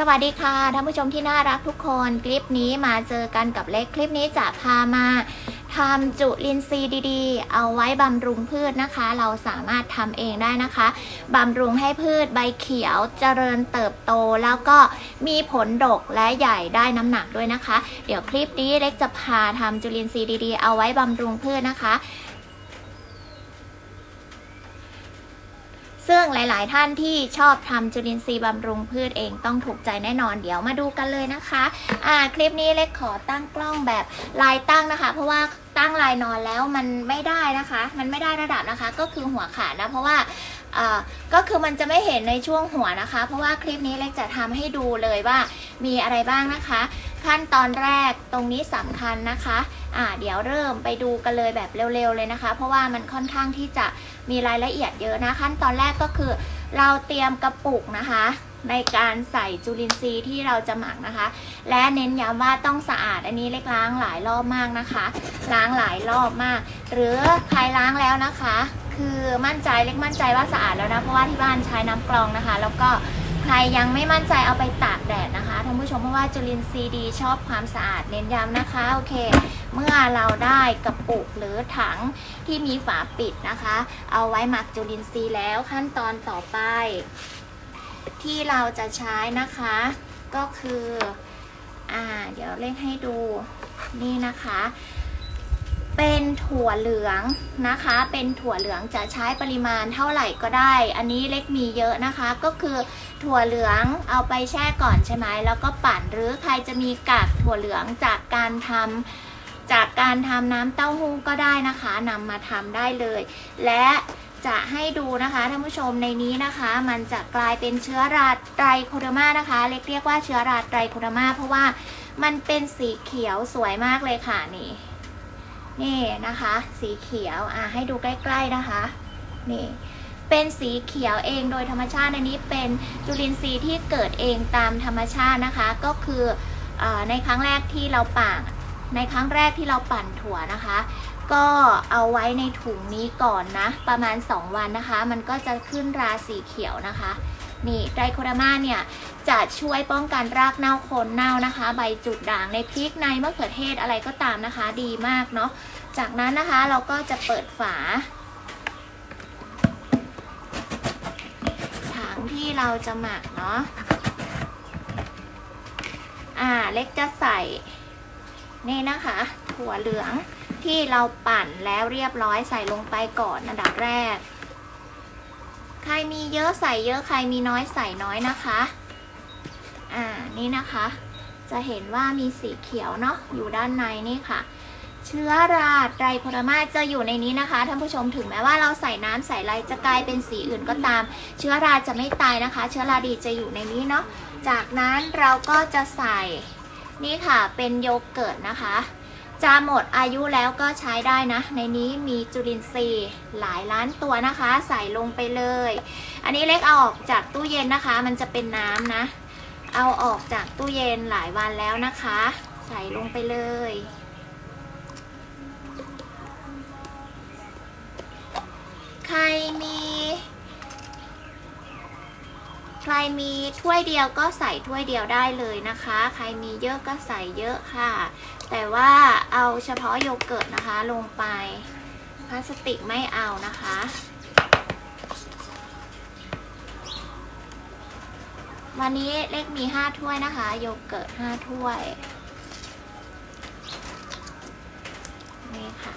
สวัสดีค่ะท่านผู้ชมที่น่ารักทุกคนคลิปนี้มาเจอกันกับเล็กคลิปนี้จะพามาทำจุลินทรีย์ดีๆ เอาไว้บำรุงพืชนะคะ เราสามารถทำเองได้นะคะบำรุงให้พืชใบเขียวเจริญเติบโตแล้วก็มีผลดกและใหญ่ได้น้ำหนักด้วยนะคะ เดี๋ยวคลิปนี้เล็กจะพาทำจุลินทรีย์ดีๆ เอาไว้บำรุงพืชนะคะ ซึ่งหลาย ๆ ท่านที่ชอบทำจุลินทรีย์บำรุงพืชเองต้องถูกใจแน่นอนเดี๋ยวมาดูกันเลยนะคะอ่าคลิปนี้เล็กขอตั้งกล้องแบบลายตั้งนะคะ เพราะว่าตั้งลายนอนแล้วมันไม่ได้นะคะ มันไม่ได้ระดับนะคะ ก็คือหัวขาดนะเพราะว่าอ่า ก็คือมันจะไม่เห็นในช่วงหัวนะคะ เพราะว่าคลิปนี้เล็กจะทำให้ดูเลยว่ามีอะไรบ้างนะคะ ขั้นตอนแรกตรงนี้สำคัญนะคะอ่าเดี๋ยวเริ่มไปดูกันเลยแบบเร็วๆเลยนะคะ เพราะว่ามันค่อนข้างที่จะมีรายละเอียดเยอะนะขั้นตอนแรกก็คือ เราเตรียมกระปุกนะคะในการใส่จุลินทรีย์ที่เราจะหมักนะคะ และเน้นย้ำว่าต้องสะอาดอันนี้เล็กล้างหลายรอบมากนะคะ ล้างหลายรอบมาก หรือใครล้างแล้วนะคะ คือมั่นใจเล็กมั่นใจว่าสะอาดแล้วนะเพราะว่าที่บ้านใช้น้ำกรองนะคะ แล้วก็ใครยังไม่มั่นใจเอาไปตากแดดนะคะท่านผู้ชมเพราะว่าจุลินทรีย์ดีชอบความสะอาดเน้นย้ำนะคะโอเค เมื่อเราได้กระปุกหรือถังที่มีฝาปิดนะคะ เอาไว้หมักจุลินทรีย์แล้วขั้นตอนต่อไป ที่เราจะใช้นะคะ ก็คืออ่าเดี๋ยวเล่นให้ดูนี่นะคะ เป็นถั่วเหลืองนะคะ เป็นถั่วเหลืองจะใช้ปริมาณเท่าไหร่ก็ได้ อันนี้เล็กมีเยอะนะคะ ก็คือถั่วเหลืองเอาไปแช่ก่อนใช่ไหมแล้วก็ปั่นหรือใครจะมีกากถั่วเหลืองจากการทำจากการทำน้ำเต้าหู้ก็ได้นะคะนำมาทำได้เลย และจะให้ดูนะคะท่านผู้ชมในนี้นะคะ มันจะกลายเป็นเชื้อราไตรโคเดอร์มานะคะ เล็กเรียกว่าเชื้อราไตรโคเดอร์มาเพราะว่ามันเป็นสีเขียวสวยมากเลยค่ะนี่ นี่นะคะ สีเขียวอะให้ดูใกล้ๆนะคะนี่เป็นสีเขียวเองโดยธรรมชาติอันนี้เป็นจุลินทรีย์ที่เกิดเองตามธรรมชาตินะคะ ก็คืออในครั้งแรกที่เราปั่นในครั้งแรกที่เราปั่นถั่วนะคะ ก็เอาไว้ในถุงนี้ก่อนนะ ประมาณ 2 วันนะคะ มันก็จะขึ้นราสีเขียวนะคะ นี่ไดโคดามาเนี่ยจะช่วยป้องกันรากเน่าโคนเน่านะคะ ใบจุดด่างในพริกในมะเขือเทศอะไรก็ตามนะคะ ดีมากเนาะจากนั้นนะคะเราก็จะเปิดฝาถังที่เราจะหมักเนาะอ่าเล็กจะใส่นี่นะคะถั่วเหลืองที่เราปั่นแล้วเรียบร้อยใส่ลงไปก่อนอันดับแรก รมีเยอะใส่เยอะใครมีน้อยใส่น้อยนะคะ อ่านี่นะคะ จะเห็นว่ามีสีเขียวเนาะอยู่ด้านในนี่ค่ะ เชื้อราไตรโคดามาจะอยู่ในนี้นะคะท่านผู้ชมถึงแม้ว่าเราใส่น้ำใส่อะไรจะกลายเป็นสีอื่นก็ตาม เชื้อราจะไม่ตายนะคะ เชื้อราดีจะอยู่ในนี้เนาะจากนั้นเราก็จะใส่นี่ค่ะเป็นโยเกิร์ตนะคะ จะหมดอายุแล้วก็ใช้ได้นะ ในนี้มีจุลินทรีย์หลายล้านตัวนะคะ ใส่ลงไปเลย อันนี้เล็กเอาออกจากตู้เย็นนะคะ มันจะเป็นน้ำนะ เอาออกจากตู้เย็นหลายวันแล้วนะคะ ใส่ลงไปเลยใครมี รมีถ้วยเดียวก็ใส่ถ้วยเดียวได้เลยนะคะ ใครมีเยอะก็ใส่เยอะค่ะ แต่ว่าเอาเฉพาะโยเกิร์ตนะคะลงไป พลาสติกไม่เอานะคะ วันนี้เล็กมี 5 ถ้วยนะคะ โยเกิร์ต 5 ถ้วย นี่ค่ะ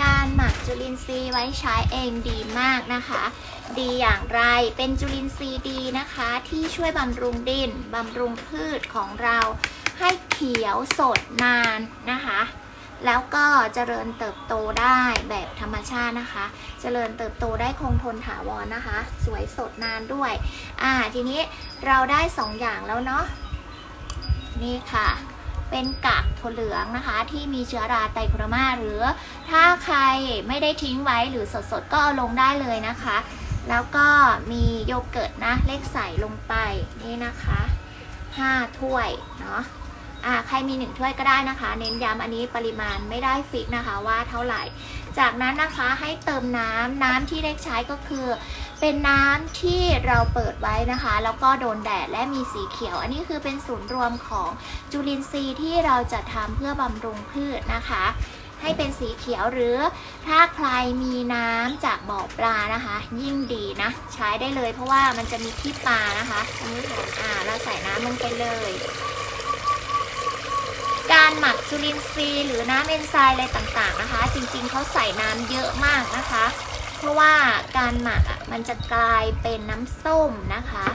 การหมักจุ ลินทรีย์ไว้ใช้เองดีมากนะคะ ดีอย่างไรเป็นจุลินทรีย์ดีนะคะ ที่ช่วยบำรุงดินบำรุงพืชของเราให้เขียวสดนานนะคะ แล้วก็เจริญเติบโตได้แบบธรรมชาตินะคะ เจริญเติบโตได้คงทนถาวรนะคะ สวยสดนานด้วย อ่าทีนี้เราได้สองอย่างแล้วเนาะนี่ค่ะ เป็นกากถั่วเหลืองนะคะ ที่มีเชื้อราไตรโคโดมาหรือ ถ้าใครไม่ได้ทิ้งไว้หรือสดๆ ก็เอาลงได้เลยนะคะ แล้วก็มีโยเกิร์ตนะเล็กใส่ลงไปนี่นะคะ 5 ถ้วยเนาะอ่าใครมี1ถ้วยก็ได้นะคะ เน้นย้ำอันนี้ปริมาณไม่ได้ฟิกนะคะว่าเท่าไหร่ จากนั้นนะคะให้เติมน้ำน้ำที่เล็กใช้ก็คือ เป็นน้ำที่เราเปิดไว้นะคะ แล้วก็โดนแดดและมีสีเขียว อันนี้คือเป็นศูนย์รวมของจุลินทรีย์ที่เราจะทำเพื่อบำรุงพืชนะคะให้เป็นสีเขียวหรือถ้าใครมีน้ำจากบ่อปลานะคะ ยิ่งดีนะ ใช้ได้เลยเพราะว่ามันจะมีขี้ปลานะคะคุณผู้ชมอ่าเราใส่น้ำลงไปเลย การหมักจุลินทรีย์หรือน้ำเอนไซม์อะไรต่างๆนะคะ จริงๆเขาใส่น้ำเยอะมากนะคะ ราะว่าการหมักอะมันจะกลายเป็นน้ำส้มนะคะ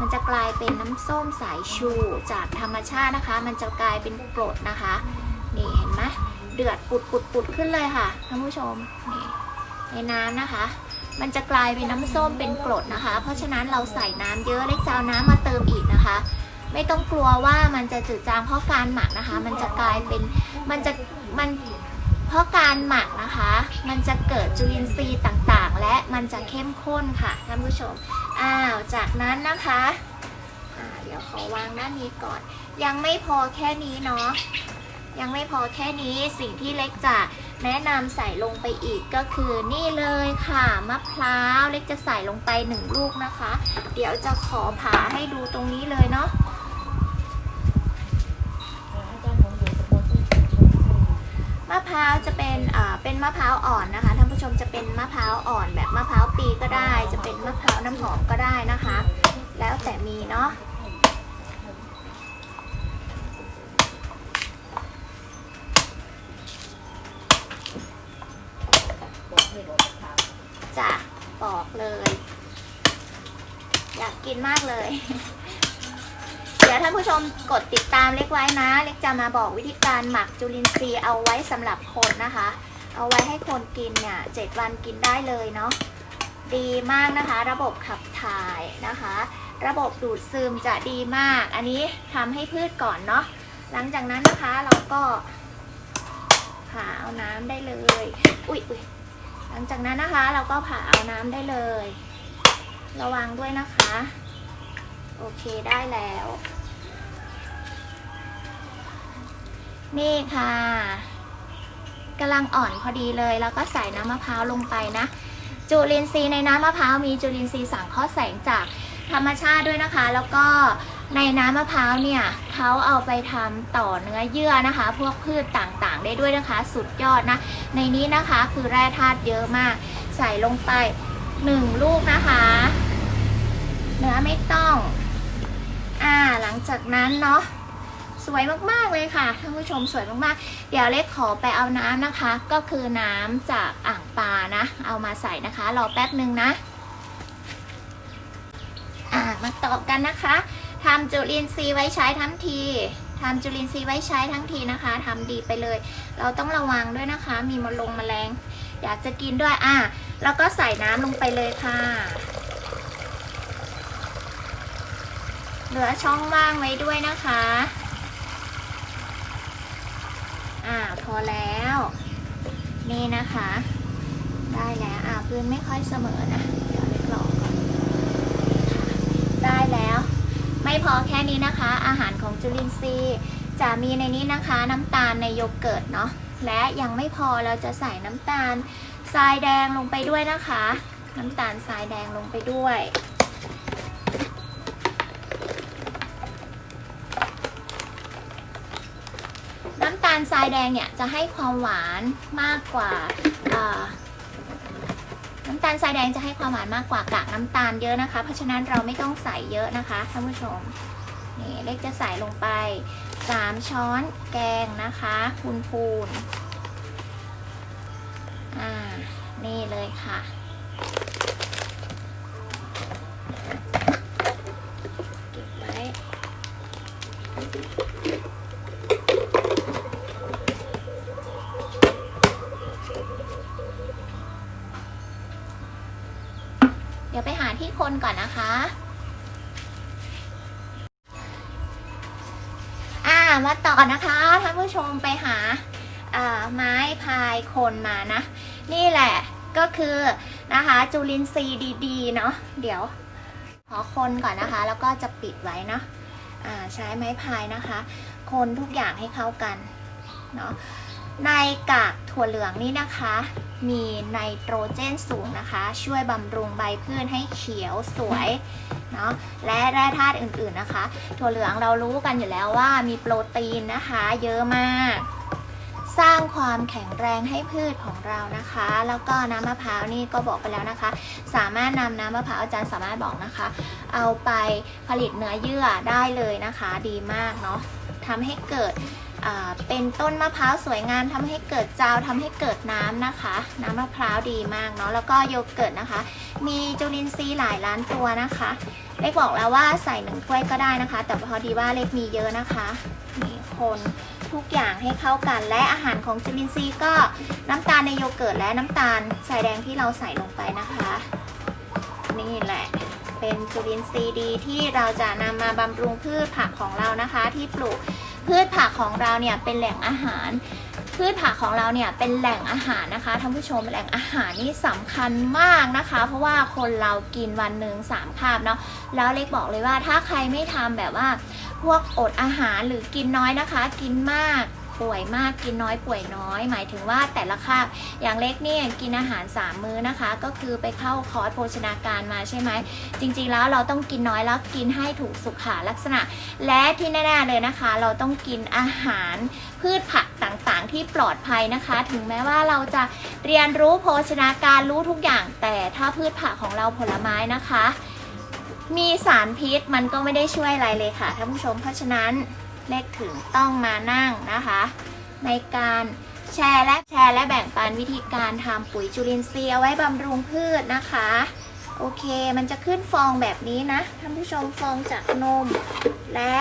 มันจะกลายเป็นน้ำส้มสายชูจากธรรมชาตินะคะ มันจะกลายเป็นกรดนะคะ นี่เห็นไหมเดือดปุดปุดปุดขึ้นเลยค่ะท่านผู้ชมนี่ในน้ำนะคะ มันจะกลายเป็นน้ำส้มเป็นกรดนะคะ เพราะฉะนั้นเราใส่น้ำเยอะเล็กจะเอาน้ำมาเติมอีกนะคะไม่ต้องกลัวว่ามันจะจืดจางเพราะการหมักนะคะ มันจะกลายเป็น มันจะ มัน เพราะการหมักนะคะ มันจะเกิดจุลินทรีย์ต่างๆ และมันจะเข้มข้นค่ะท่านผู้ชม อ้าว จากนั้นนะคะเดี๋ยวขอวางด้านนี้ก่อน ยังไม่พอแค่นี้เนาะ ยังไม่พอแค่นี้ สิ่งที่เล็กจะแนะนำใส่ลงไปอีกก็คือนี่เลยค่ะมะพร้าวเล็กจะใส่ลงไปหนึ่งลูกนะคะ เดี๋ยวจะขอผ่าให้ดูตรงนี้เลยเนาะ มะ พร้าวจะเป็นอ่าเป็นมะพร้าวอ่อนนะคะท่านผู้ชมจะเป็นมะพร้าวอ่อนแบบมะพร้าวปีก็ได้ จะเป็นมะพร้าวน้ำหอมก็ได้นะคะ แล้วแต่มีเนาะบอกเลย อยากกินมากเลย เดี๋ยวท่าน ผู้ชมกดติดตามเล็กไว้นะ เล็กจะมาบอกวิธีการหมักจุลินทรีย์เอาไว้สำหรับคนนะคะ เอาไว้ให้คนกินเนี่ยเจ็ดวันกินได้เลยเนาะดีมากนะคะ ระบบขับถ่ายนะคะ ระบบดูดซึมจะดีมาก อันนี้ทำให้พืชก่อนเนาะหลังจากนั้นนะคะเราก็ผ่าเอาน้ำได้เลย อุ๊ยอุ๊ยหลังจากนั้นนะคะ เราก็ผ่าเอาน้ำได้เลย ระวังด้วยนะคะ โอเคได้แล้ว นี่ค่ะกำลังอ่อนพอดีเลย แล้วก็ใส่น้ำมะพร้าวลงไปนะ จุลินทรีย์ในน้ำมะพร้าวมีจุลินทรีย์สังเคราะห์แสงจากธรรมชาติด้วยนะคะ แล้วก็ในน้ำมะพร้าวเนี่ยเขาเอาไปทำต่อเนื้อเยื่อนะคะ พวกพืชต่างๆ ได้ด้วยนะคะ สุดยอดนะ ในนี้นะคะคือแร่ธาตุเยอะมาก ใส่ลงไปหนึ่งลูกนะคะ เนื้อไม่ต้อง อ่าหลังจากนั้นเนาะ สวยมากๆเลยค่ะท่านผู้ชมสวยมากๆ เดี๋ยวเล็กขอไปเอาน้ำนะคะ ก็คือน้ำจากอ่างปลานะ เอามาใส่นะคะรอแป๊บหนึ่งนะอ่ามาต่อกันนะคะทำจุลินทรีย์ไว้ใช้ทั้งทีทำจุลินทรีย์ไว้ใช้ทั้งทีนะคะทำดีไปเลย เราต้องระวังด้วยนะคะ มีมลงแมลง อยากจะกินด้วยอ่าแล้วก็ใส่น้ำลงไปเลยค่ะ เหลือช่องว่างไว้ด้วยนะคะ อ่าพอแล้ว นี่นะคะ ได้แล้วอ่าพื้นไม่ค่อยเสมอนะเดี๋ยวเล็กลองก่อนได้แล้ว ไม่พอแค่นี้นะคะ อาหารของจุลินทรีย์จะมีในนี้นะคะน้ำตาลในโยเกิร์ตเนาะและยังไม่พอเราจะใส่น้ำตาลทรายแดงลงไปด้วยนะคะ น้ำตาลทรายแดงลงไปด้วย น้ำตาลทรายแดงเนี่ยจะให้ความหวานมากกว่าน้ำตาลทรายแดงจะให้ความหวานมากกว่ากากน้ำตาลเยอะนะคะ เพราะฉะนั้นเราไม่ต้องใส่เยอะนะคะท่านผู้ชมนี่เล็กจะใส่ลงไป 3 ช้อนแกงนะคะพูนพูนอ่านี่เลยค่ะเก็บไว้ เดี๋ยวไปหาที่ คนก่อนนะคะ อ่ามาต่อนะคะท่านผู้ชมไปหาาไม้พายคนมานะ นี่แหละก็คือนะคะจุลินทรีย์ดีๆเนาะเดี๋ยวขอคนก่อนนะคะ แล้วก็จะปิดไว้เนาะใช้ไม้พายนะคะ คนทุกอย่างให้เข้ากันเนาะในกากถั่วเหลืองนี่นะคะ มีไนโตรเจนสูงนะคะ ช่วยบำรุงใบพืชให้เขียวสวยเนาะและแร่ธาตุอื่นๆนะคะ ถั่วเหลืองเรารู้กันอยู่แล้วว่ามีโปรตีนนะคะ เยอะมาก สร้างความแข็งแรงให้พืชของเรานะคะ แล้วก็น้ำมะพร้าวนี่ก็บอกไปแล้วนะคะ สามารถนำน้ำมะพร้าวอาจารย์สามารถบอกนะคะ เอาไปผลิตเนื้อเยื่อได้เลยนะคะ ดีมากเนาะทำให้เกิด เป็นต้นมะพร้าวสวยงามทำให้เกิดจาวทำให้เกิดน้ำนะคะ น้ำมะพร้าวดีมากเนาะแล้วก็โยเกิร์ตนะคะ มีจุลินทรีย์หลายล้านตัวนะคะ เล็กบอกแล้วว่าใส่หนึ่งถ้วยก็ได้นะคะ แต่พอดีว่าเล็กมีเยอะนะคะนี่คนทุกอย่างให้เข้ากันและอาหารของจุลินทรีย์ก็น้ำตาลในโยเกิร์ตและน้ำตาลสายแดงที่เราใส่ลงไปนะคะ นี่แหละเป็นจุลินทรีย์ดีที่เราจะนำมาบำรุงพืชผักของเรานะคะ ที่ปลูก พืชผักของเราเนี่ยเป็นแหล่งอาหาร พืชผักของเราเนี่ยเป็นแหล่งอาหารนะคะท่านผู้ชมแหล่งอาหารนี่สำคัญมากนะคะ เพราะว่าคนเรากินวันหนึ่งสามคาบเนาะแล้วเล็กบอกเลยว่าถ้าใครไม่ทำแบบว่าพวกอดอาหารหรือกินน้อยนะคะ กินมาก ป่วยมากกินน้อยป่วยน้อย หมายถึงว่าแต่ละคาบอย่างเล็กเนี่ยกินอาหาร 3 มื้อนะคะ ก็คือไปเข้าคอร์สโภชนาการมาใช่ไหม จริงๆแล้วเราต้องกินน้อยแล้วกินให้ถูกสุขลักษณะ และที่แน่ๆเลยนะคะ เราต้องกินอาหารพืชผักต่างๆ ที่ปลอดภัยนะคะ ถึงแม้ว่าเราจะเรียนรู้โภชนาการรู้ทุกอย่าง แต่ถ้าพืชผักของเราผลไม้นะคะ มีสารพิษมันก็ไม่ได้ช่วยอะไรเลยค่ะท่านผู้ชมเพราะฉะนั้น เล็กถึงต้องมานั่งนะคะ ในการแชร์และแชร์และแบ่งปันวิธีการทำปุ๋ยจุลินทรีย์เอาไว้บำรุงพืชนะคะ โอเคมันจะขึ้นฟองแบบนี้นะท่านผู้ชมฟองจากนม และ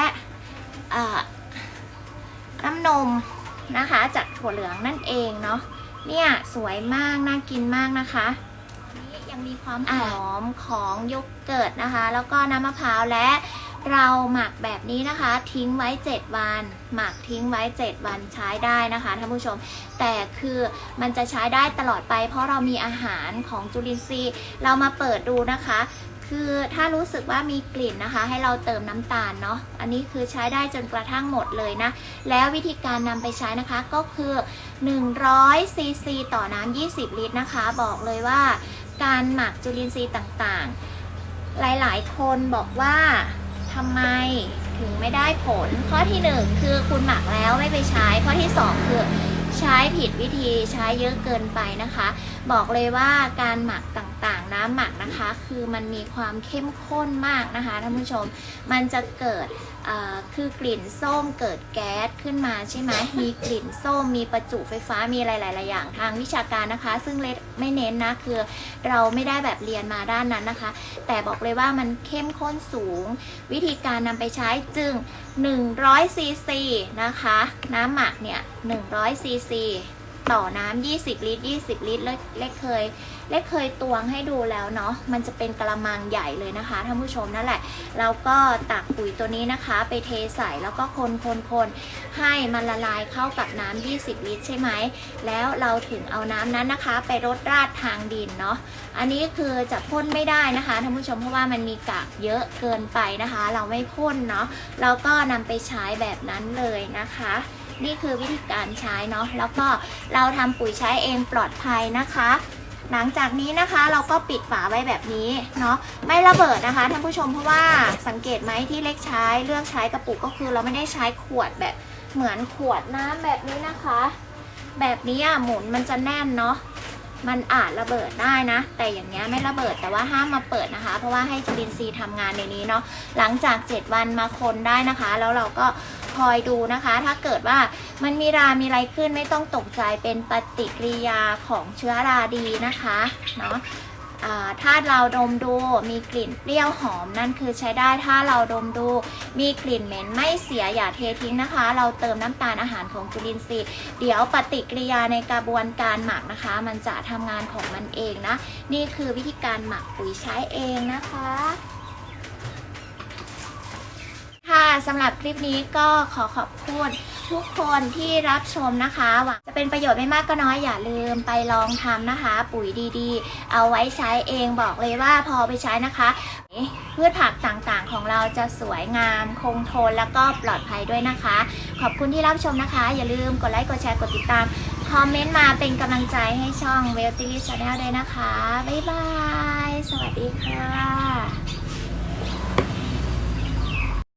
อ่าน้ำนมนะคะจากถั่วเหลืองนั่นเองเนาะเนี่ยสวยมากน่ากินมากนะคะนี่ยังมีความหอมของโยเกิร์ตนะคะ แล้วก็น้ำมะพร้าวและ เราหมักแบบนี้นะคะ ทิ้งไว้ 7 วัน หมักทิ้งไว้ 7 วันใช้ได้นะคะท่านผู้ชม แต่คือมันจะใช้ได้ตลอดไป เพราะเรามีอาหารของจุลินทรีย์ เรามาเปิดดูนะคะ คือถ้ารู้สึกว่ามีกลิ่นนะคะ ให้เราเติมน้ำตาลเนาะอันนี้คือใช้ได้จนกระทั่งหมดเลยนะ แล้ววิธีการนำไปใช้นะคะก็คือ 100ซีซีต่อน้ำ20 ลิตรนะคะ บอกเลยว่าการหมักจุลินทรีย์ต่างๆ หลายๆ คนบอกว่า ทำไมถึงไม่ได้ผล ข้อที่ 1 คือคุณหมักแล้วไม่ไปใช้ ข้อที่ 2 คือใช้ผิดวิธีใช้เยอะเกินไปนะคะ บอกเลยว่าการหมักต่างๆ น้ำหมักนะคะ คือมันมีความเข้มข้นมากนะคะท่านผู้ชม มันจะเกิด คือกลิ่นส้มเกิดแก๊สขึ้นมาใช่ไหมมีกลิ่นส้มมีประจุไฟฟ้ามีอะไรหลายๆอย่างทางวิชาการนะคะ ซึ่งเลดไม่เน้นนะคือเราไม่ได้แบบเรียนมาด้านนั้นนะคะ แต่บอกเลยว่ามันเข้มข้นสูง วิธีการนำไปใช้จึง100ซีซีนะคะ น้ำหมักเนี่ย100ซีซี ต่อน้ำ20 ลิตร 20 ลิตร เล็กเลเคย เล็กเคยตวงให้ดูแล้วเนาะ มันจะเป็นกระมังใหญ่เลยนะคะท่านผู้ชมนั่นแหละ แล้วก็ตักปุ๋ยตัวนี้นะคะ ไปเทใส่แล้วก็คนคนคนให้มันละลายเข้ากับน้ำ20 ลิตร ใช่ไหม แล้วเราถึงเอาน้ำนั้นนะคะ ไปรดราดทางดินเนาะ อันนี้คือจะพ่นไม่ได้นะคะท่านผู้ชมเพราะว่ามันมีกากเยอะเกินไปนะคะ เราไม่พ่นเนาะ เราก็นำไปใช้แบบนั้นเลยนะคะ นี่คือวิธีการใช้เนาะแล้วก็เราทำปุ๋ยใช้เองปลอดภัยนะคะ หลังจากนี้นะคะเราก็ปิดฝาไว้แบบนี้เนาะไม่ระเบิดนะคะท่านผู้ชมเพราะว่าสังเกตไหมที่เล็กใช้เลือกใช้กระปุกก็คือ เราไม่ได้ใช้ขวดแบบเหมือนขวดน้ำแบบนี้นะคะ แบบนี้อะหมุนมันจะแน่นเนาะมันอาจระเบิดได้นะ แต่อย่างเงี้ยไม่ระเบิดแต่ว่าห้ามมาเปิดนะคะ เพราะว่าให้จุลินทรีย์ทำงานในนี้เนาะหลังจาก 7 วันมาคนได้นะคะ แล้วเราก็ คอยดูนะคะ ถ้าเกิดว่ามันมีรา มีอะไรขึ้นไม่ต้องตกใจเป็นปฏิกิริยาของเชื้อราดีนะคะเนาะถ้าเราดมดูมีกลิ่นเปรี้ยวหอมนั่นคือใช้ได้ถ้าเราดมดูมีกลิ่นเหม็นไม่เสียอย่าเททิ้งนะคะ เราเติมน้ำตาลอาหารของจุลินทรีย์ เดี๋ยวปฏิกิริยาในกระบวนการหมักนะคะ มันจะทำงานของมันเองนะ นี่คือวิธีการหมักปุ๋ยใช้เองนะคะ ค่ะสำหรับคลิปนี้ก็ขอขอบคุณทุกคนที่รับชมนะคะหวังจะเป็นประโยชน์ไม่มากก็น้อยอย่าลืมไปลองทำนะคะ ปุ๋ยดีๆ เอาไว้ใช้เองบอกเลยว่าพอไปใช้นะคะพืชผักต่างๆของเราจะสวยงาม คงทนแล้วก็ปลอดภัยด้วยนะคะ ขอบคุณที่รับชมนะคะ อย่าลืมกดไลค์กดแชร์กดติดตามคอมเมนต์มาเป็นกำลังใจให้ช่อง w e l t i l y Channel ด้วยนะคะ บ๊ายบาย สวัสดีค่ะ